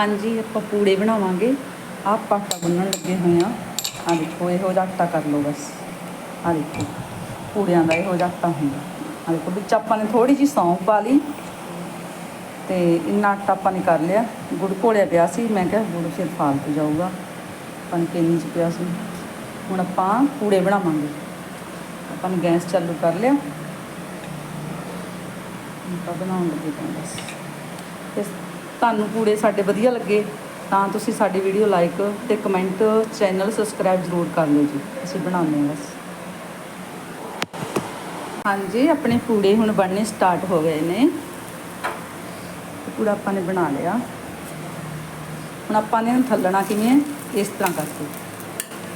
ਹਾਂਜੀ, ਆਪਾਂ ਪੂੜੇ ਬਣਾਵਾਂਗੇ। ਆਪ ਆਟਾ ਗੁੰਨਣ ਲੱਗੇ ਹੋਏ ਆ। ਆ ਦੇਖੋ, ਇਹੋ ਜਿਹਾ ਆਟਾ ਕਰ ਲਓ ਬਸ। ਆ ਦੇਖੋ, ਪੂੜਿਆਂ ਦਾ ਇਹੋ ਜਿਹਾ ਆਟਾ ਹੁੰਦਾ। ਆ ਦੇਖੋ, ਵਿੱਚ ਆਪਾਂ ਨੇ ਥੋੜੀ ਜਿਹੀ ਸੌਂਫ ਪਾ ਲਈ। ਤੇ ਇੰਨਾ ਆਟਾ ਆਪਾਂ ਨੇ ਕਰ ਲਿਆ। ਗੁੜ ਘੋਲਿਆ ਪਿਆ ਸੀ। ਮੈਂ ਕਿਹਾ ਗੁੜ ਫਿਰ ਫਾਲਤੂ ਜਾਊਗਾ। ਆਪਾਂ ਨੇ ਚ ਪਿਆ ਸੀ। ਹੁਣ ਆਪਾਂ ਪੂੜੇ ਬਣਾਵਾਂਗੇ। ਆਪਾਂ ਨੇ ਗੈਸ ਚਾਲੂ ਕਰ ਲਿਆ। ਆਪਾਂ ਬਣਾਉਣ ਲੱਗੇ ਤਾਂ ਬਸ। ਤੇ ਤੁਹਾਨੂੰ ਪੂੜੇ ਸਾਡੇ ਵਧੀਆ ਲੱਗੇ, ਤਾਂ ਤੁਸੀਂ ਸਾਡੀ ਵੀਡੀਓ ਲਾਈਕ ਤੇ ਕਮੈਂਟ ਚੈਨਲ ਸਬਸਕ੍ਰਾਈਬ ਜ਼ਰੂਰ ਕਰ ਲਿਓ ਜੀ। ਅਸੀਂ ਬਣਾਉਂਦੇ ਹਾਂ ਬਸ। ਹਾਂਜੀ, ਆਪਣੇ ਪੂੜੇ ਹੁਣ ਬਣਨੇ ਸਟਾਰਟ ਹੋ ਗਏ ਨੇ। ਤੇ ਪੂੜਾ ਆਪਾਂ ਨੇ ਬਣਾ ਲਿਆ। ਹੁਣ ਆਪਾਂ ਨੇ ਥੱਲਣਾ ਕਿਵੇਂ ਇਸ ਤਰ੍ਹਾਂ ਕਰਕੇ।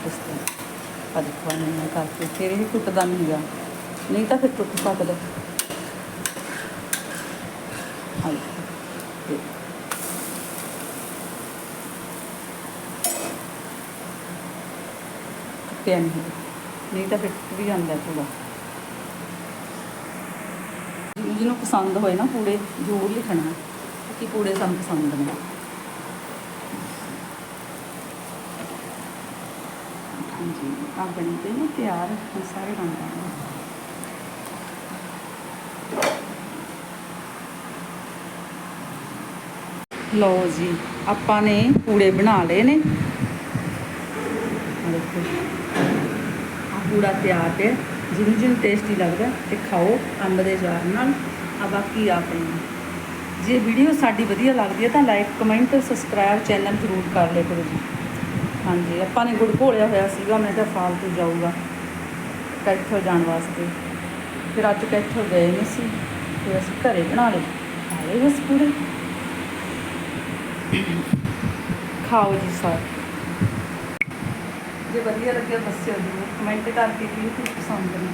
ਇਸ ਤਰ੍ਹਾਂ। ਆ ਦੇਖੋ ਐਵੇਂ ਕਰਕੇ ਫਿਰ ਇਹ ਟੁੱਟਦਾ ਨਹੀਂ ਹੈਗਾ। ਨਹੀਂ ਤਾਂ ਫਿਰ ਟੁੱਟ ਸਕਦਾ। ਆ ਦੇਖੋ ਤੇ ਟੁੱਟਿਆ ਨਹੀਂ ਨਹੀਂ ਤਾਂ ਫਿਰ ਟੁੱਟ ਵੀ ਜਾਂਦਾ ਪੂੜਾ ਜਿਹਨੂੰ ਪਸੰਦ ਹੋਏ ਨਾ ਪੂੜੇ, ਜ਼ਰੂਰ ਲਿਖਣਾ। ਕਿ ਪੂੜੇ ਸਾਨੂੰ ਪਸੰਦ ਨੇ। ਹਾਂਜੀ ਆ ਬਣ ਗਏ ਨੇ ਤਿਆਰ, ਹੁਣ ਸਾਰੇ ਬਣ ਗਏ। ਲਓ ਜੀ, ਆਪਾਂ ਨੇ ਪੂੜੇ ਬਣਾ ਲਏ ਨੇ। ਦੇਖੋ ਆ ਪੂੜਾ ਤਿਆਰ ਤੇ ਜਿਹਨੂੰ ਜਿਹਨੂੰ ਟੇਸਟੀ ਲੱਗਦਾ, ਤੇ ਖਾਓ ਅੰਬ ਦੇ ਜਾਰ ਨਾਲ। ਆ ਬਾਕੀ ਆਪਣੀ। ਜੇ ਵੀਡੀਓ ਸਾਡੀ ਵਧੀਆ ਲੱਗਦੀ ਹੈ ਤਾਂ ਲਾਈਕ ਕਮੈਂਟ ਸਬਸਕ੍ਰਾਈਬ ਚੈਨਲ ਜ਼ਰੂਰ ਕਰ ਲਿਆ ਕਰੋ ਜੀ। ਹਾਂਜੀ, ਆਪਾਂ ਨੇ ਗੁੜ ਘੋਲਿਆ ਹੋਇਆ ਸੀਗਾ, ਮੈਂ ਕਿਹਾ ਫਾਲਤੂ ਜਾਊਗਾ ਕੈਥੋਂ ਜਾਣ ਵਾਸਤੇ। ਫਿਰ ਅੱਜ ਕੈਥੋਂ ਗਏ ਨਹੀਂ ਸੀ, ਫਿਰ ਅਸੀਂ ਘਰੇ ਬਣਾ ਲਏ। ਖਾ ਬਸ ਪੂਰੇ। ਖਾਓ ਜੀ ਸਾਰੇ। ਜੇ ਵਧੀਆ ਲੱਗਿਆ ਦੱਸਿਓ ਜ਼ਰੂਰ ਕਮੈਂਟ ਕਰਕੇ ਕਿ ਕੀ ਪਸੰਦ ਨੇ